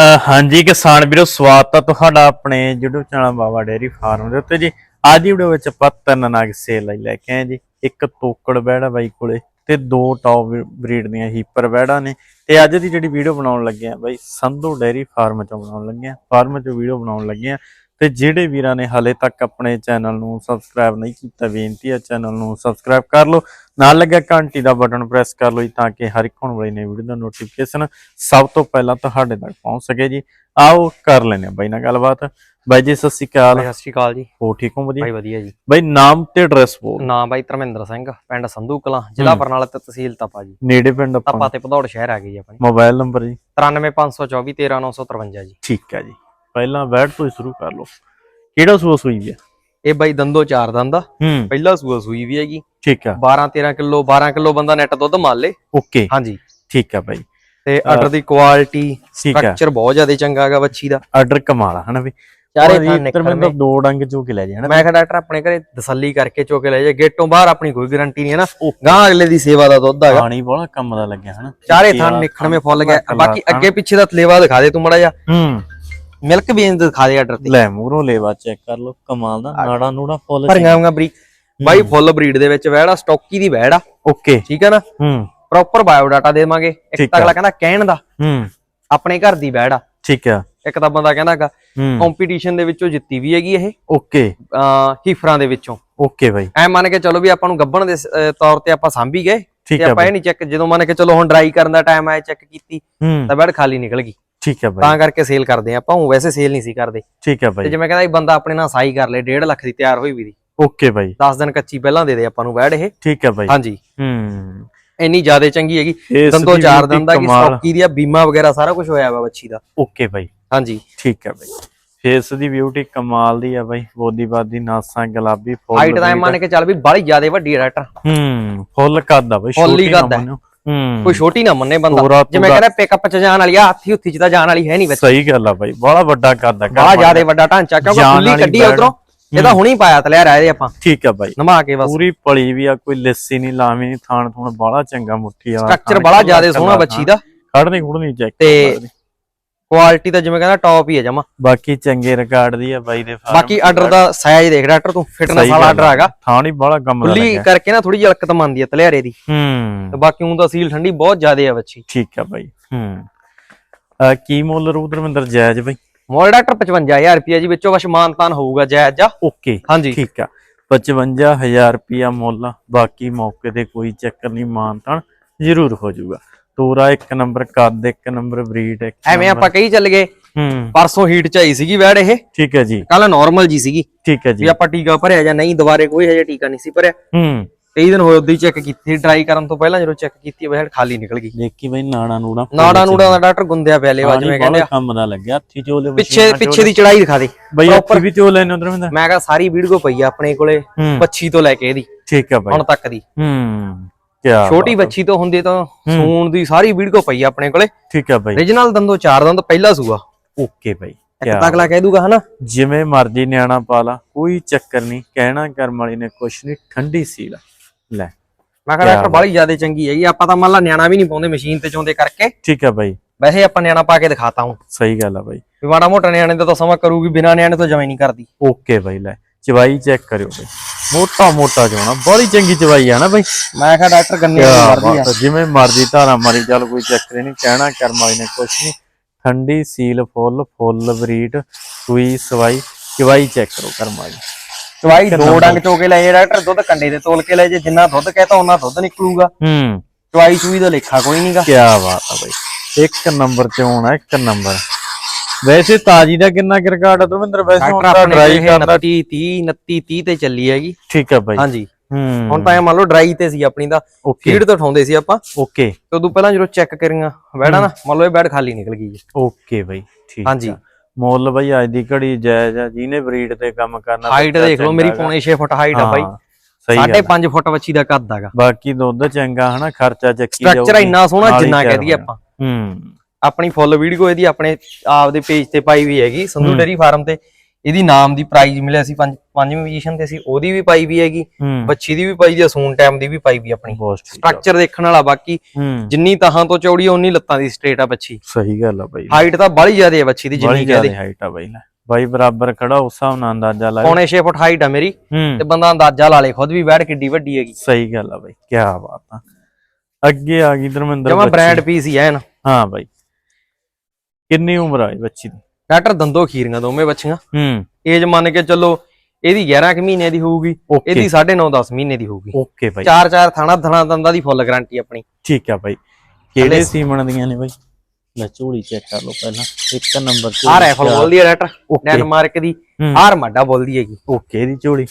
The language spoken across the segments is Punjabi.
ਹਾਂਜੀ, ਕਿਸਾਨ ਵੀਰੋ, ਸਵਾਗਤ ਹੈ ਤੁਹਾਡਾ ਆਪਣੇ YouTube channel Baba dairy farm ਦੇ ਉੱਤੇ ਜੀ। ਅੱਜ ਦੀ ਵੀਡੀਓ ਵਿੱਚ ਆਪਾਂ ਤਿੰਨ ਨਗ ਸੇਲ ਲਈ ਲੈ ਕੇ ਆਏ ਜੀ। ਇੱਕ ਤੋਕੜ ਬੈੜਾ ਬਾਈ ਕੋਲੇ ਤੇ ਦੋ ਟੌਪ ਬਰੀਡ ਦੀਆਂ ਹੀਪਰ ਬੈੜਾ ਨੇ। ਤੇ ਅੱਜ ਦੀ ਜਿਹੜੀ ਵੀਡੀਓ ਬਣਾਉਣ ਲੱਗੇ ਆ ਬਾਈ, ਸੰਧੂ ਡੇਅਰੀ ਫਾਰਮ ਚੋਂ ਬਣਾਉਣ ਲੱਗੇ ਆ। ਫਾਰਮ ਚੋਂ ਵੀਡੀਓ ਬਣਾਉਣ ਲੱਗੇ ਆ। ਤੇ ਜਿਹੜੇ ਵੀਰਾਂ ਨੇ ਹਲੇ ਤੱਕ ਆਪਣੇ ਚੈਨਲ ਨੂੰ ਸਬਸਕ੍ਰਾਈਬ ਨਹੀਂ ਕੀਤਾ ਬੇਨਤੀ ਹੈ ਚੈਨਲ ਨੂੰ ਸਬਸਕ੍ਰਾਈਬ ਕਰ ਲਓ। ਨਾਲ ਲੱਗਿਆ ਘੰਟੀ ਦਾ ਬਟਨ ਪ੍ਰੈਸ ਕਰ ਲਓ ਤਾਂ ਕਿ ਹਰ ਇੱਕ ਹੋਣ ਵਾਲੀ ਨਵੀਂ ਵੀਡੀਓ ਦਾ ਨੋਟੀਫਿਕੇਸ਼ਨ ਸਭ ਤੋਂ ਪਹਿਲਾਂ ਤੁਹਾਡੇ ਤੱਕ ਪਹੁੰਚ ਸਕੇ ਜੀ। ਆਓ ਕਰ ਲੈਨੇ ਆ ਬਾਈ ਨਾਲ ਗੱਲਬਾਤ। ਬਾਈ ਜੀ ਸਤਿ ਸ਼੍ਰੀ ਅਕਾਲ। ਸਤਿ ਸ਼੍ਰੀ ਅਕਾਲ ਜੀ। ਹੋ ਠੀਕ ਹੋ ਵਧੀਆ? ਬਾਈ ਵਧੀਆ ਜੀ। ਬਾਈ ਨਾਮ ਤੇ ਐਡਰੈਸ ਬੋਲ ਨਾਮ ਬਾਈ ਧਰਮਿੰਦਰ ਸਿੰਘ ਪਿੰਡ ਸੰਧੂ ਕਲਾਂ ਜ਼ਿਲ੍ਹਾ। ਬਰਨਾਲਾ ਤੇ ਤਹਿਸੀਲ ਤਪਾ ਜੀ। ਨੇੜੇ ਪਿੰਡ ਤਪਾ ਆਪਾਂ ਤੇ ਭਦੌੜ ਸ਼ਹਿਰ ਆ ਗਈ ਜੀ ਆਪਣੀ। ਮੋਬਾਈਲ ਨੰਬਰ ਜੀ। 93524 13953 ਜੀ। ਠੀਕ ਹੈ ਜੀ। ਪਹਿਲਾਂ ਬੈਠ ਤੋਂ ਹੀ ਸ਼ੁਰੂ ਕਰ ਲਓ। ਕਿਹੜਾ ਸੂਆ ਸੂਈ ਹੈ ਇਹ ਬਾਈ ਦੰਦੋ ਚਾਰ ਦੰਦ ਹੂੰ। ਪਹਿਲਾ ਸੂਆ ਸੂਈ ਵੀ ਹੈਗੀ। ਠੀਕ ਆ। 12 13 ਕਿਲੋ 12 ਕਿਲੋ ਬੰਦਾ ਨੈਟ ਦੁੱਧ ਮੰਨ ਲੇ। ਓਕੇ। ਹਾਂਜੀ। ਠੀਕ ਆ ਬਾਈ। ਤੇ ਆਰਡਰ ਦੀ ਕੁਆਲਿਟੀ ਸਟਰਕਚਰ ਬਹੁਤ ਜ਼ਿਆਦਾ ਚੰਗਾ ਹੈਗਾ ਬੱਚੀ ਦਾ। ਆਰਡਰ ਕਮਾਲ ਆ ਹਨਾ ਵੀ? ਚਾਰੇ ਥਾਂ ਇੱਧਰ ਨਿਕਲ ਮੈਨੂੰ ਤਾਂ ਦੋ ਡੰਗ ਚੋ ਕੇ ਲੈ ਜੇ ਹਨਾ ਮੈਂ ਕਿਹਾ ਡਾਕਟਰ ਆਪਣੇ ਘਰੇ ਤਸੱਲੀ ਕਰਕੇ ਚੋਕੇ ਲੈ ਜਾ ਗੇਟੋਂ ਬਾਹਰ ਆਪਣੀ ਕੋਈ ਗਾਰੰਟੀ ਨਹੀਂ ਹੈ ਨਾ. ਗਾਂ ਅਗਲੇ ਦੀ ਸੇਵਾ ਦਾ ਦੁੱਧ ਹੈਗਾ। ਪਾਣੀ ਬੜਾ ਕੰਮ ਦਾ ਲੱਗਿਆ ਹਨਾ? ਚਾਰੇ ਥਾਂ ਨਿਕਲਵੇਂ ਫੁੱਲ ਗਿਆ। ਬਾਕੀ। ਅੱਗੇ ਪਿੱਛੇ ਦਾ ਫਲੇਵਾ ਦਿਖਾ ਦੇ ਤੂੰ ਮੜਾ ਜਾ ਹੂੰ। ਮਿਲਕ ਬੀਨ ਦਿਖਾ ਦੇ ਆਰਡਰ ਤੇ। ਲੈ ਮੂਰੋਂ ਲੇਵਾ ਚੈੱਕ ਕਰ ਲਓ ਕਮਾਲ ਦਾ ਨਾੜਾ ਨੂੜਾ ਫੁੱਲ ਭਰੀਆਂ ਹੋਈਆਂ ਬਰੀਕ। ਬਾਈ ਫੁੱਲ ਬਰੀਡ ਦੇ ਵਿੱਚ ਵੈੜਾ ਸਟੋਕੀ ਦੀ ਵੈੜ ਆ। ਓਕੇ। ਠੀਕ ਹੈ ਨਾ? ਹੂੰ। ਪ੍ਰੋਪਰ ਬਾਇਓ ਡਾਟਾ ਦੇਵਾਂਗੇ। ਇੱਕ। ਅਗਲਾ ਕਹਿੰਦਾ ਕਹਿਣ ਦਾ ਹੂੰ। ਆਪਣੇ ਘਰ ਦੀ ਵੈੜ ਆ। ਠੀਕ ਆ। ਇੱਕ ਤਾਂ ਬੰਦਾ ਕਹਿੰਦਾਗਾ ਕੰਪੀਟੀਸ਼ਨ ਦੇ ਵਿੱਚੋਂ ਜਿੱਤੀ ਵੀ ਹੈਗੀ ਇਹ। ਓਕੇ। ਹੀਫਰਾਂ ਦੇ ਵਿੱਚੋਂ। ਓਕੇ ਬਾਈ। ਐ ਮੰਨ ਕੇ ਚਲੋ ਵੀ ਆਪਾਂ ਨੂੰ ਗੱਬਣ ਦੇ ਤੌਰ ਤੇ ਆਪਾਂ ਸਾਂਭੀ ਗਏ। ਤੇ ਆਪਾਂ ਇਹ ਨਹੀਂ ਚੈੱਕ ਜਦੋਂ ਮੰਨ ਕੇ ਚਲੋ ਹੁਣ ਡਰਾਈ ਕਰਨ ਦਾ ਟਾਈਮ ਆਇਆ ਚੈੱਕ ਕੀਤੀ ਤਾਂ ਵੈੜ ਖਾਲੀ ਨਿਕਲ ਗਈ। ਠੀਕ ਆ ਬਾਈ। ਤਾਂ ਕਰਕੇ ਸੇਲ ਕਰਦੇ ਆ ਆਪਾਂ ਉਹ ਵੈਸੇ ਸੇਲ ਨਹੀਂ ਸੀ ਕਰਦੇ। ਠੀਕ ਤੇ ਬਾਈ। ਜਿਵੇਂ ਕਹਿੰਦਾ ਇਹ ਬੰਦਾ ਆਪਣੇ ਨਾਲ ਸਾਈ ਕਰ ਲੇ 1.5 ਲੱਖ ਦੀ ਤਿਆਰ ਹੋਈ ਵੀ ਦੀ। ਓਕੇ ਬਾਈ। 10 ਦਿਨ ਕੱਚੀ ਪਹਿਲਾਂ ਦੇ ਦੇ ਆਪਾਂ ਨੂੰ ਵੈੜ ਇਹ। ਠੀਕ ਆ ਬਾਈ। ਹਾਂਜੀ। ਹੂੰ। ਇੰਨੀ ਜ਼ਿਆਦਾ ਚੰਗੀ ਹੈਗੀ। ਦੰਦੋ ਚਾਰ ਦੰਦ ਦਾ ਕਿ। ਸਟੋਕੀ ਦੀ ਆ ਬੀਮਾ ਵਗੈਰਾ ਸਾਰਾ ਕੁਝ ਹੋਇਆ ਵਾ ਬੱਚੀ ਦਾ। ਓਕੇ ਬਾਈ। ਹਾਂਜੀ। ਠੀਕ ਆ ਬਾਈ। ਫੇਸ ਦੀ ਬਿਊਟੀ ਕਮਾਲ ਦੀ ਆ ਬਾਈ। ਬੋਦੀ ਬਾਦੀ ਨਾਸਾਂ ਗੁਲਾਬੀ ਫੁੱਲ ਹਾਈਟ ਦਾ ਮੰਨ ਕੇ ਚੱਲ ਵੀ ਬਾਲੀ ਜ਼ਿਆਦਾ ਵੱਡੀ ਹੈ ਡਾਕਟਰ। ਹੂੰ ਫੁੱਲ ਕੱਦ ਆ ਬਾਈ ਹੀ ਛੋਟੀ ਨਾ। ਹੂੰ। ਕੋਈ ਛੋਟੀ ਨਾ ਮੰਨੇ ਬੰਦਾ। ਜਿਵੇਂ ਕਹਿੰਦਾ ਪਿਕਅਪ ਚ ਜਾਣ ਵਾਲੀ ਆ ਹੱਥੀ ਹੁੱਥੀ ਚ ਤਾਂ ਜਾਣ ਵਾਲੀ ਹੈ ਨਹੀਂ ਬੱਚੀ ਸਹੀ ਗੱਲ ਆ ਬਾਈ ਬੜਾ ਵੱਡਾ ਆ ਬੜਾ ਜ਼ਿਆਦਾ ਵੱਡਾ ਢਾਂਚਾ ਕਿਉਂਕਿ ਖੁੱਲੀ ਕੱਢੀ। ਉਧਰੋਂ ਇਹ ਤਾਂ ਹੁਣੀ ਪਾਇਆ ਤਲਿਆ ਰਹਿ ਆਪਾਂ। ਠੀਕ ਆ ਬਾਈ। ਨਮਾ ਕੇ ਬਸ। ਪੂਰੀ ਪਲੀ ਵੀ ਆ ਕੋਈ ਲੱਸੀ ਨਹੀਂ ਲਾਵੀਂ ਨਹੀਂ ਥਾਣ ਥੂਣ ਬੜਾ ਚੰਗਾ ਮੁੱਠੀ ਵਾਲਾ ਸਟਰਕਚਰ ਬੜਾ ਜ਼ਿਆਦਾ ਸੋਹਣਾ ਬੱਚੀ ਦਾ। ਖੜਨੀ ਖੁੜਨੀ ਚੈੱਕ ਤੇ- ਕੁਆਲਿਟੀ ਤਾਂ ਜਿਵੇਂ ਕਹਿੰਦਾ ਟੌਪ ਹੀ ਹੈ ਜਮਾ। ਬਾਕੀ ਚੰਗੇ ਰਿਕਾਰਡ ਦੀ ਆ ਬਾਈ ਦੇ farm ਬਾਕੀ। ਆਰਡਰ ਦਾ ਸਾਈਜ਼ ਦੇਖ ਡਾਕਟਰ ਤੂੰ ਫਿਟਨੈਸ ਵਾਲਾ ਆਰਡਰ ਹੈਗਾ। ਥਾਣ ਹੀ ਬੜਾ ਕੰਮ ਖੁੱਲੀ ਲੱਗਿਆ। ਕਰਕੇ ਨਾ ਥੋੜੀ ਜਿਹੀ ਅਲਕਤ ਮੰਨਦੀ ਹੈ ਤਲਿਆਰੇ ਦੀ। ਹੂੰ। ਤੇ ਬਾਕੀ ਉਹ ਤਾਂ ਸੀਲ ਠੰਡੀ ਬਹੁਤ ਜ਼ਿਆਦਾ ਹੈ ਬੱਚੀ। ਠੀਕ ਆ ਬਾਈ ਹੂੰ। ਕੀ ਮੁੱਲ ਰੂ ਧਰਮਿੰਦਰ ਜਾਇਜ਼ ਬਾਈ? ਮੋਲ ਡਾਕਟਰ 55000 ਰੁਪਏ ਜੀ ਵਿੱਚੋਂ ਬਸ ਮਾਨਤਾਨ ਹੋਊਗਾ ਜਾਇਜ਼ ਜਾ। ਓਕੇ ਹਾਂਜੀ। ਠੀਕ ਆ। 55000 ਰੁਪਿਆ ਮੁੱਲ ਆ, ਬਾਕੀ ਮੌਕੇ ਤੇ ਕੋਈ ਚੱਕਰ ਨਹੀਂ ਮਾਨਤਾਨ ਜ਼ਰੂਰ ਹੋ ਜਾਊਗਾ। ਤੋਰਾ ਇੱਕ ਨੰਬਰ ਕੱਦ ਇੱਕ ਨੰਬਰ ਬਰੀਡ ਇੱਕ ਐਵੇਂ ਆਪਾਂ ਕਹੀ ਚੱਲ ਗਏ ਹੂੰ। ਪਰਸੋਂ ਹੀਟ ਚ ਆਈ ਸੀਗੀ ਵੈੜ ਇਹ। ਠੀਕ ਹੈ ਜੀ। ਕੱਲ ਨਾਰਮਲ ਜੀ ਸੀਗੀ। ਠੀਕ ਹੈ ਵੀ ਜੀ ਆਪਾਂ ਟੀਕਾ ਭਰਿਆ ਜਾਂ ਨਹੀਂ ਦੁਬਾਰੇ ਕੋਈ ਹਜੇ ਟੀਕਾ ਨਹੀਂ ਸੀ ਭਰਿਆ। ਹੂੰ। ਕਈ ਦਿਨ ਹੋਏ ਉਦੋਂ ਹੀ ਚੈੱਕ ਕੀਤੀ ਡਰਾਈ ਕਰਨ ਤੋਂ ਪਹਿਲਾਂ ਜਦੋਂ ਚੈੱਕ ਕੀਤੀ ਵੈੜ ਖਾਲੀ ਨਿਕਲ ਗਈ। ਦੇਖੀ ਬਈ ਨਾੜਾ ਨੂੜਾ ਨਾੜਾ ਨੂੜਾ ਦਾ ਡਾਕਟਰ ਗੁੰਦਿਆ ਪਿਆ ਲੇਵਾ ਜਿਵੇਂ ਕਹਿੰਦੇ ਆ। ਕੰਮ ਦਾ ਲੱਗਿਆ ਹੱਥੀ ਚੋਲੇ ਪਿੱਛੇ ਪਿੱਛੇ ਦੀ ਚੜਾਈ ਦਿਖਾ ਦੇ। ਬਈ ਅੱਖੀ ਵੀ ਚੋਲੇ ਨੇ ਧਰਮਿੰਦਰ ਮੈਂ ਕਿਹਾ ਸਾਰੀ ਵੀਡੀਓ ਪਈ ਆ ਆਪਣੇ ਕੋਲੇ ਹੂੰ। ਬੱਚੀ ਤੋਂ ਲੈ ਕੇ ਇਹਦੀ। ਠੀਕ ਆ ਬਾਈ। ਹੁਣ ਤੱਕ ਦੀ। ਹੂੰ। ਕਿਆ ਛੋਟੀ। ਬੱਚੀ ਤੋਂ ਹੁੰਦੀ ਤਾਂ ਸੂਣ ਦੀ ਸਾਰੀ ਵੀਡੀਓ ਪਈ ਆਪਣੇ ਕੋਲੇ। ਠੀਕ ਆ ਬਾਈ। Origignal ਦੰਦੋ ਚਾਰ ਦੰਦ ਪਹਿਲਾ ਸੂਆ। ਓਕੇ ਬਾਈ ਇੱਕ ਤਾਂ ਅਗਲਾ ਕਹਿ ਦੂਗਾ ਹਨਾ? ਜਿਵੇਂ ਮਰਜ਼ੀ ਨਿਆਣਾ ਪਾ ਲਾ ਕੋਈ ਚੱਕਰ ਨਹੀਂ ਕਹਿਣਾ ਕਰਮ ਵਾਲੀ ਨੇ ਕੁਛ ਨਹੀਂ ਠੰਡੀ ਸੀਲ। ਲੈ। ਮੈਂ ਕਿਹਾ ਡਾਕਟਰ ਬਾਲੀ ਜ਼ਿਆਦਾ ਚੰਗੀ ਹੈਗੀ ਆਪਾਂ ਤਾਂ ਮੰਨ ਲਾ ਨਿਆਣਾ ਵੀ ਨਹੀਂ ਪਾਉਂਦੇ ਮਸ਼ੀਨ ਤੇ ਚੋਂਦੇ ਕਰਕੇ। ਠੀਕ ਆ ਬਾਈ। ਵੈਸੇ ਆਪਾਂ ਨਿਆਣਾ ਪਾ ਕੇ ਦਿਖਾਤਾ ਹੂੰ ਸਹੀ ਗੱਲ ਆ ਬਾਈ। ਵੀ ਮਾੜਾ ਮੋਟਾ ਨਿਆਣੇ ਦਾ ਤਾਂ ਸਮਾਂ ਕਰੂਗੀ ਬਿਨਾ ਨਿਆਣੇ ਤੋਂ ਜਮੇ ਨਹੀਂ ਕਰਦੀ। ਓਕੇ ਬਾਈ ਲੈ। ਚਵਾਈ ਚੈੱਕ ਕਰਿਓ ਬਾਈ। ਮੋਟਾ ਮੋਟਾ ਜੋਣਾ ਬੜੀ ਚੰਗੀ ਚਵਾਈ ਆ ਨਾ ਬਾਈ। ਮੈਂ ਕਿਹਾ ਡਾਕਟਰ ਗੰਨੇ ਕਿਆ ਮਰਦੀ ਆ। ਜਿਵੇਂ ਮਰਜ਼ੀ ਧਾਰਾ ਮਾਰੀ ਚੱਲ ਕੋਈ ਚੱਕਰ ਨਹੀਂ ਕਹਿਣਾ ਕਰਮ ਵਾਲੀ ਨੇ ਕੁਛ ਨਹੀਂ। ਠੰਡੀ ਸੀਲ ਫੁੱਲ ਫੁੱਲ ਬਰੀਡ ਸੂਈ ਸਵਾਈ ਚਵਾਈ ਚੈੱਕ ਕਰੋ ਕਰਮ ਵਾਲੀ। ਚਵਾਈ ਦੋ ਡੰਗ ਚੋ ਕੇ ਲੈ ਜੇ ਡਾਕਟਰ ਦੁੱਧ ਕੰਡੇ ਦੇ ਤੋਲ ਕੇ ਲੈ ਜੇ ਜਿੰਨਾ ਦੁੱਧ ਕਹਤਾ ਉਹਨਾਂ ਦੁੱਧ ਨਿਕਲੂਗਾ। ਹੂੰ। ਚਵਾਈ ਚੂਈ ਦਾ ਲੇਖਾ ਕੋਈ ਨਹੀਂਗਾ ਕੀ ਬਾਤ ਆ ਬਾਈ ਇੱਕ ਨੰਬਰ ਤੇ ਹੋਣਾ ਇੱਕ ਨੰਬਰ ਵੈਸੇ ਤਾਜੀ ਦਾ ਕਿੰਨਾ ਕੁ ਰਿਕਾਰਡ ਧਰਮਿੰਦਰ? ਵੈਸੇ ਹੁਣ ਤਾਂ ਡਰਾਈ ਕਰਦਾ 29 30 29 30 ਤੇ ਚੱਲੀ ਹੈਗੀ। ਠੀਕ ਆ ਬਾਈ। ਹਾਂਜੀ। ਹੂੰ। ਹੁਣ ਤਾਂ ਇਹ ਮੰਨ ਲਓ ਡਰਾਈ ਤੇ ਸੀ ਆਪਣੀ ਦਾ। ਫੀਡ ਤੋਂ ਉਠਾਉਂਦੇ ਸੀ ਆਪਾਂ। ਓਕੇ ਤੇ ਉਦੋਂ ਪਹਿਲਾਂ ਜਦੋਂ ਚੈੱਕ ਕਰੀਆਂ ਬੈੜਾ ਨਾ ਮੰਨ ਲਓ ਇਹ ਬੈਡ ਖਾਲੀ ਨਿਕਲ ਗਈ ਜੀ ਓਕੇ ਬਾਈ ਠੀਕ ਹਾਂਜੀ। ਮੁੱਲ ਬਾਈ ਅੱਜ ਦੀ ਘੜੀ ਜਾਇਜ਼ ਆ ਜਿਹਨੇ ਬਰੀਡ ਤੇ ਕੰਮ ਕਰਨਾ ਹਾਈਟ ਦੇਖ ਲਓ ਮੇਰੀ ਪੌਣੇ 6 ਫੁੱਟ ਹਾਈਟ ਆ ਬਾਈ। ਹਾਂ, ਸਾਢੇ ਗੱਲ ਆ। 5 ਫੁੱਟ ਬੱਚੀ ਦਾ ਕੱਦ ਹੈਗਾ। ਬਾਕੀ ਦੁੱਧ ਚੰਗਾ ਹਨਾ ਖਰਚਾ ਚੱਕੀ ਸਟਰਕਚਰ ਇੰਨਾ ਸੋਹਣਾ ਹੀ ਜਿੰਨਾ ਕਹਿ ਦਈਏ। ਆਪਾਂ। ਹੂੰ। ਆਪਣੀ ਫੁੱਲ ਵੀਡੀਓ ਇਹਦੀ ਆਪਣੇ ਆਪ ਦੇ ਪੇਜ ਤੇ ਪਾਈ ਵੀ ਹੈਗੀ ਸੰਧੂ ਡੇਰੀ ਫਾਰਮ ਤੇ। ਇਹਦੀ ਨਾਮ ਦੀ ਪ੍ਰਾਈਜ਼ ਮਿਲਿਆ ਸੀ 5 ਪੰਜਵੀਂ ਪੋਜੀਸ਼ਨ ਤੇ ਸੀ ਉਹਦੀ ਵੀ ਪਾਈ ਵੀ ਹੈਗੀ ਹੂੰ। ਬੱਚੀ ਦੀ ਵੀ ਪਾਈ ਦੀ ਆ ਸੂਨ ਟਾਈਮ ਦੀ ਵੀ ਪਾਈ ਵੀ ਆਪਣੀ। ਸਟਰਕਚਰ ਦੇਖਣ ਵਾਲਾ ਬਾਕੀ ਹੂੰ। ਜਿੰਨੀ ਤਾਹਾਂ ਤੋਂ ਚੌੜੀ ਉਨੀ ਲੱਤਾਂ ਦੀ ਸਟ੍ਰੇਟ ਆ ਬੱਚੀ। ਸਹੀ ਗੱਲ ਆ ਬਾਈ। ਹਾਈਟ ਤਾਂ ਬਾਹਲੀ ਜ਼ਿਆਦਾ ਹੈ ਬੱਚੀ ਦੀ ਬੜੀ ਜਿੰਨੀ ਜ਼ਿਆਦਾ ਹਾਈਟ ਆ ਬਾਈ ਲੈ। ਬਾਈ ਬਰਾਬਰ ਖੜਾ ਉਸ ਹਿਸਾਬ ਨਾਲ ਅੰਦਾਜ਼ਾ ਲਾਇਆ ਪੌਣੇ 6 ਫੁੱਟ ਹਾਈਟ ਆ ਮੇਰੀ ਤੇ ਹੂੰ ਬੰਦਾ ਅੰਦਾਜ਼ਾ ਲਾ ਲੇ ਖੁਦ ਵੀ ਬੈਠ ਕਿੱਡੀ ਵੱਡੀ ਹੈਗੀ। ਸਹੀ ਗੱਲ ਆ ਬਾਈ ਕੀ ਬਾਤ ਆ। ਅੱਗੇ ਆ ਗਈ ਧਰਮਿੰਦਰ ਜਮਾ। ਬ੍ਰਾਂਡ ਪੀਸ ਹੀ ਐਨ। ਹਾਂ ਬਾਈ। ਕਿੰਨੀ ਉਮਰ ਆ ਇਹ ਬੱਚੀ ਦੀ? ਡਾਕਟਰ ਦੰਦੋ ਖੀਰੀਆਂ ਦੋਵੇਂ ਬੱਚੀਆਂ। ਹੂੰ। ਏਜ ਮੰਨ ਕੇ ਚੱਲੋ ਇਹਦੀ 11 ਕੁ ਮਹੀਨੇ ਦੀ ਹੋਊਗੀ ਓਕੇ। ਇਹਦੀ 9.5 10 ਮਹੀਨੇ ਦੀ ਹੋਊਗੀ। ਓਕੇ ਬਾਈ। ਚਾਰ ਚਾਰ ਥਾਣਾ ਥਣਾ ਦੰਦਾਂ ਦੀ ਫੁੱਲ ਗਾਰੰਟੀ ਆਪਣੀ। ਠੀਕ ਆ ਬਾਈ। ਕਿਹੜੇ ਸੀਮਣ ਦੀਆਂ ਨੇ ਬਾਈ? ਲੈ ਝੋਲੀ ਚੈੱਕ ਕਰ ਲਓ ਪਹਿਲਾਂ। ਇੱਕ ਨੰਬਰ ਆ ਰਾਈਫਲ ਬੋਲਦੀ ਹੈ ਡਾਕਟਰ। ਡੈਨਮਾਰਕ ਦੀ। ਹੂੰ। ਆਰ ਮਾਡਾ ਬੋਲਦੀ ਹੈਗੀ। ਓਕੇ ਦੀ ਝੋਲੀ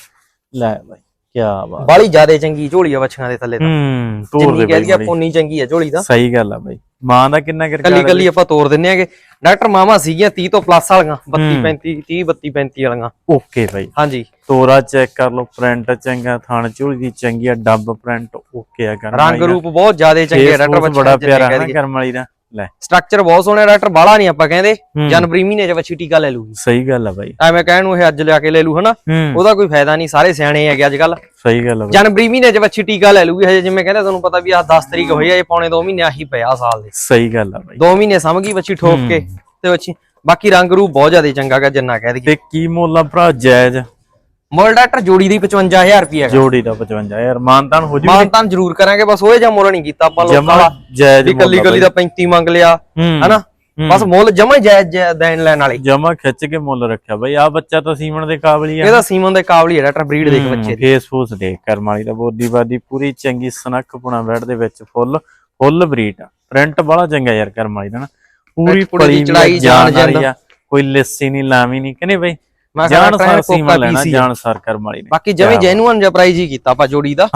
ਲੈ ਬਾਈ ਕੀ ਬਾਤ। ਬਾਲੀ ਜ਼ਿਆਦੇ ਚੰਗੀ ਝੋਲੀ ਆ ਬੱਚੀਆਂ ਦੇ ਥੱਲੇ ਤਾਂ। ਹੂੰ ਤੋਰ ਜਿੰਨੀ ਦੇ ਕਹਿ ਬਾਈ ਦਈਏ ਬੜੀ। ਪੋਨੀ ਚੰਗੀ ਆ ਝੋਲੀ ਦਾ ਸਹੀ ਗੱਲ ਆ ਬਾਈ। ਮਾਂ ਦਾ ਕਿੰਨਾ ਕਰ ਕੱਲੀ ਕੱਲੀ ਆਪਾਂ ਤੋਰ ਦਿੰਨੇ ਆਗੇ। ਡਾਕਟਰ ਮਾਮਾ ਸੀਗੀਆਂ 30 ਤੋਂ ਪਲੱਸ ਵਾਲੀਆਂ 32 ਹੂੰ। 35 30 32 35 ਵਾਲੀਆਂ। ਓਕੇ ਬਾਈ। ਹਾਂਜੀ। ਤੋਰਾ ਚੈੱਕ ਕਰ ਲਓ ਪ੍ਰਿੰਟ ਚੰਗਾ ਥਣ ਝੋਲੀ ਦੀ ਚੰਗੀ ਆ ਡੱਬ ਪ੍ਰਿੰਟ ਓਕੇ ਆ ਕਰਮ ਰੰਗ ਰੂਪ ਬਹੁਤ ਜ਼ਿਆਦੇ ਚੰਗੇ ਡਾਕਟਰ ਬੱਚੇ ਬੜਾ ਪਿਆਰਾ ਹੈ ਕਰਮ ਵਾਲੀ ਦਾ। ਲੈ। ਸਟਰਕਚਰ ਬਹੁਤ ਸੋਹਣਾ ਡਾਕਟਰ ਬਾਲਾ ਨਹੀਂ ਆਪਾਂ ਕਹਿੰਦੇ। ਜਨਵਰੀ ਮਹੀਨੇ ਚ ਬੱਚੀ ਟੀਕਾ ਲੈ ਲੂਗੀ ਸਹੀ ਗੱਲ ਆ ਬਾਈ। ਐਵੇਂ ਕਹਿਣ ਨੂੰ ਇਹ ਅੱਜ ਲਿਆ ਕੇ ਲੈ ਲੂ ਹਨਾ? ਉਹਦਾ ਕੋਈ ਫਾਇਦਾ ਨਹੀਂ ਸਾਰੇ ਸਿਆਣੇ ਹੈਗੇ ਅੱਜ ਕੱਲ ਸਹੀ ਗੱਲ ਆ ਜਨਵਰੀ ਮਹੀਨੇ ਚ ਬੱਚੀ ਟੀਕਾ ਲੈ ਲੂਗੀ ਹਜੇ ਜਿਵੇਂ ਕਹਿੰਦੇ ਤੁਹਾਨੂੰ ਪਤਾ ਵੀ ਆ 10 ਤਰੀਕ ਹੋਈ ਆ ਇਹ ਪੌਣੇ 2 ਮਹੀਨੇ ਆਹੀ ਪਿਆ ਸਾਲ ਦੇ। ਸਹੀ ਗੱਲ ਆ ਬਾਈ। 2 ਮਹੀਨੇ ਸਮਝ ਗਈ ਬੱਚੀ ਠੋਕ ਕੇ ਤੇ ਬੱਚੀ ਬਾਕੀ ਰੰਗ ਰੂਪ ਬਹੁਤ ਜ਼ਿਆਦਾ ਚੰਗਾ ਗਾ ਜਿੰਨਾ ਕਹਿ ਦਈਏ। ਤੇ ਕੀ ਮੁੱਲ ਆ ਭਰਾ ਜਾਇਜ਼? ਮੁੱਲ ਡਾਕਟਰ ਜੋੜੀ ਦੀ 55000 ਰੁਪਏ ਹੈਗਾ। ਜੋੜੀ ਦਾ 55 ਯਾਰ ਮਾਨਤਾਨ ਹੋ ਜੂ ਮਾਨ ਤਾਂ ਜ਼ਰੂਰ ਕਰਾਂਗੇ ਬਸ ਉਹ ਜਿਹਾ ਮੁੱਲ ਨਹੀਂ ਕੀਤਾ ਆਪਾਂ ਲੋਕਾਂ ਵਾਲਾ ਜਾਇਜ਼ ਕੱਲੀ ਕੱਲੀ ਦਾ 35 ਮੰਗ ਲਿਆ ਹੂੰ ਹਨਾ? ਬਸ ਮੁੱਲ ਜਮਾ ਹੀ ਜਾਇਜ਼ ਦੇਣ ਲੈਣ ਵਾਲੀ। ਜਮਾ ਖਿੱਚ ਕੇ ਮੁੱਲ ਰੱਖਿਆ ਬਾਈ। ਆ ਬੱਚਾ ਤਾਂ ਸੀਮਣ ਦੇ ਕਾਬਲ ਹੀ ਆ। ਇਹਦਾ ਸੀਮਨ ਦੇ ਕਾਬਲੀ ਹੈ ਡਾਕਟਰ ਬਰੀਡ ਦੇਖ ਬੱਚੇ ਦੀ। ਫੇਸ ਫੂਸ ਦੇਖ ਕਰਮ ਵਾਲੀ ਦਾ ਬੋਦੀ ਬਾਦੀ ਪੂਰੀ ਚੰਗੀ ਸਨੱਖ ਪੁਣਾ ਬੈਡ ਦੇ ਵਿੱਚ ਫੁੱਲ ਫੁੱਲ ਬਰੀਡ। ਆ ਪ੍ਰਿੰਟ ਬੜਾ ਚੰਗਾ ਯਾਰ ਕਰਮ ਵਾਲੀ ਦਾ ਨਾ। ਪੂਰੀ ਪਲੀ ਚੜਾਈ ਜਾਣ ਜਾਂਦਾ। ਕੋਈ ਲੱਸੀ ਨਹੀਂ ਲਾਵੀ ਨਹੀਂ ਕਹਿੰਦੇ ਬਈ? ਮੈਂ ਜਾਣ ਸਰ ਸੀਮਾ ਲੈਣਾ ਜਾਣ ਸਰ ਕਰਮ ਵਾਲੀ ਨੇ। ਬਾਕੀ ਜਿਵੇਂ ਜੈਨੂਅਨ ਜਿਹਾ ਪ੍ਰਾਈਜ਼ ਹੀ ਕੀਤਾ ਆਪਾਂ ਜੋੜੀ ਦਾ।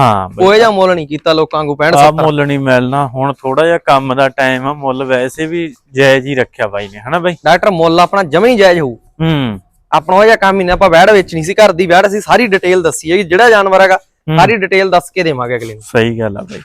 ਉਹ ਜਿਹਾ ਮੁੱਲ ਨਹੀਂ ਕੀਤਾ ਲੋਕਾਂ ਨੂੰ 65 ਆ 70 ਮੁੱਲ ਨਹੀਂ ਮਿਲਣਾ। ਹੁਣ ਥੋੜਾ ਜਿਹਾ ਕੰਮ ਦਾ ਟਾਈਮ ਆ ਮੁੱਲ ਵੈਸੇ ਵੀ ਜਾਇਜ਼ ਹੀ ਰੱਖਿਆ ਬਾਈ ਨੇ ਹਨਾ ਬਾਈ? ਡਾਕਟਰ ਮੁੱਲ ਆਪਣਾ ਜਮਾ ਹੀ ਜਾਇਜ਼ ਹੋਊ। ਹੂੰ। ਆਪਣਾ ਉਹ ਜਿਹਾ ਕੰਮ ਹੀ ਨਾ ਆਪਾਂ ਵੈੜ ਵੇਚਣੀ ਸੀ ਘਰ ਦੀ ਵੈੜ ਅਸੀਂ ਸਾਰੀ ਡਿਟੇਲ ਦੱਸੀ ਹੈ ਕਿ ਜਿਹੜਾ ਜਾਨਵਰ ਹੈਗਾ ਸਾਰੀ ਡਿਟੇਲ ਦੱਸ ਕੇ ਦੇਵਾਂਗੇ ਅਗਲੇ ਨੂੰ। ਸਹੀ ਗੱਲ ਆ ਬਾਈ।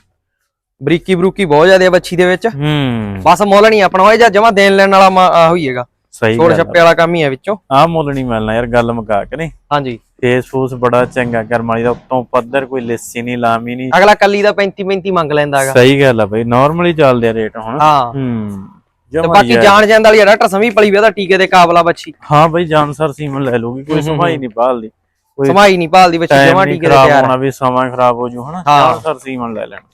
ਬਰੀਕੀ ਬਰੂਕੀ ਬਹੁਤ ਜ਼ਿਆਦਾ ਬੱਚੀ ਦੇ ਵਿੱਚ। ਹੂੰ। ਬਸ ਮੁੱਲ ਨਹੀਂ ਆਪਣਾ ਉਹ ਜਿਹਾ ਜਮਾ ਦੇਣ ਲੈਣ ਵਾਲਾ ਮਾ- ਆਹ ਹੋਈ ਹੈਗਾ। ਸਹੀ ਛੋੜ ਛੱਪੇ ਵਾਲਾ ਕੰਮ ਹੀ ਹੈ ਵਿੱਚੋਂ। ਆ ਮੁੱਲ ਨਹੀਂ ਮਿਲਣਾ ਯਾਰ ਗੱਲ ਮੁਕਾ ਕੇ ਨਹੀਂ ਹਾਂਜੀ। ਫੇਸ ਫੂਸ ਬੜਾ ਚੰਗਾ ਕਰਮ ਵਾਲੀ ਦਾ ਉੱਤੋਂ ਪੱਧਰ ਕੋਈ ਲੱਸੀ ਨਹੀਂ ਲਾਮੀ ਨਹੀਂ ਅਗਲਾ ਕੱਲੀ ਦਾ 35 35 ਮੰਗ ਲੈਂਦਾ ਹੈਗਾ। ਸਹੀ ਗੱਲ ਆ ਬਾਈ ਨਾਰਮਲੀ ਚੱਲਦੇ ਆ ਰੇਟ ਹੁਣ। ਹਾਂ। ਹੂੰ। ਤੇ ਬਾਕੀ। ਜਾਣ ਜਾਣ ਵਾਲੀ ਡਾਕਟਰ ਸਮੀ ਪਲੀ ਵੀ ਉਹਦਾ ਟੀਕੇ ਦੇ ਕਾਬਲਾ ਬੱਚੀ। ਹਾਂ ਬਾਈ ਜਾਨਸਰ ਸੀਮਨ ਲੈ ਲੂਗੀ ਕੋਈ ਸਮਾਈ ਨਹੀਂ ਕੋਈ ਸਮਾਈ ਨਹੀਂ ਭਾਲਦੀ ਬੱਚੀ ਜਮਾ ਟੀਕੇ ਦੇ ਤਿਆਰ ਹੋਣਾ ਵੀ ਸਮਾਂ ਖਰਾਬ ਹੋ ਜੂ ਹਨਾ। ਜਾਨਸਰ ਸੀਮਨ ਲੈ ਲੈਣਾ।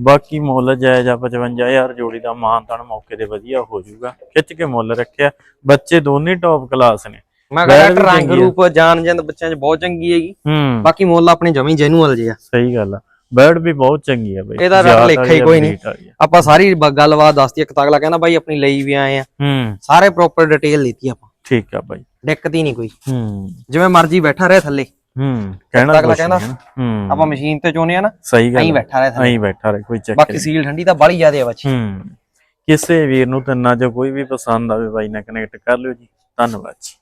ਬਾਕੀ ਮੁੱਲ ਜਾਇਜ਼ ਆ 55000 ਜੋੜੀ ਦਾ ਮਾਨ ਤਾਨ ਮੌਕੇ ਤੇ ਵਧੀਆ ਹੋ ਜਾਊਗਾ। ਖਿੱਚ ਕੇ ਮੁੱਲ ਰੱਖਿਆ। ਬੱਚੇ ਦੋਨੇ ਟੌਪ ਕਲਾਸ ਨੇ। ਮੈਂ ਕਹਿੰਦਾ ਰੰਗ। ਰੂਪ ਜਾਨ ਜੰਦ ਬੱਚਿਆਂ 'ਚ ਬਹੁਤ ਚੰਗੀ ਹੈਗੀ। ਬਾਕੀ ਮੁੱਲ ਆਪਣੇ ਜਮੀ ਜੈਨੂਅਲ ਜੇ ਆ। ਸਹੀ ਗੱਲ ਆ। ਬਰਡ ਵੀ ਬਹੁਤ ਚੰਗੀ ਆ ਬਾਈ। ਇਹਦਾ ਜ਼ਿਆਦਾ ਲੇਖਾ ਹੀ ਕੋਈ ਨਹੀਂ। ਆਪਾਂ ਸਾਰੀ ਗੱਲਬਾਤ ਦੱਸਤੀ ਇੱਕ ਤਗਲਾ ਕਹਿੰਦਾ ਬਾਈ ਆਪਣੀ ਲਈ ਵੀ ਆਏ ਆ। ਸਾਰੇ ਪ੍ਰੋਪਰ ਡਿਟੇਲ ਦਿੱਤੀ ਆਪਾਂ। ਠੀਕ ਆ ਬਾਈ। ਦਿੱਕਤ ਹੀ ਨਹੀਂ ਕੋਈ। ਹੂੰ। ਜਿਵੇਂ ਮਰਜ਼ੀ ਬੈਠਾ ਰਹੇ ਥੱਲੇ। ਹੂੰ ਕਹਿਣਾ ਅਗਲਾ ਕਹਿੰਦਾ, ਹੈ ਆਪਾਂ ਮਸ਼ੀਨ ਤੇ ਚੋਨੇ ਆ ਨਾ ਸਹੀ ਗੱਲ ਐਂ। ਬੈਠਾ ਰਹੇ ਐਂ ਬੈਠਾ ਰਹੇ ਕੋਈ ਚੱਕਰ ਬਾਕੀ ਸੀਲ ਠੰਡੀ ਤਾਂ ਬਾਲੀ ਜ਼ਿਆਦਾ ਆ ਬੱਚੀ ਹੂੰ ਕਿਸੇ ਵੀਰ ਨੂੰ ਤਿੰਨਾਂ ਚੋਂ ਕੋਈ ਵੀ ਪਸੰਦ ਆਵੇ ਬਾਈ ਨਾਲ ਕਨੈਕਟ ਕਰ ਲਿਓ ਜੀ। ਧੰਨਵਾਦ ਜੀ।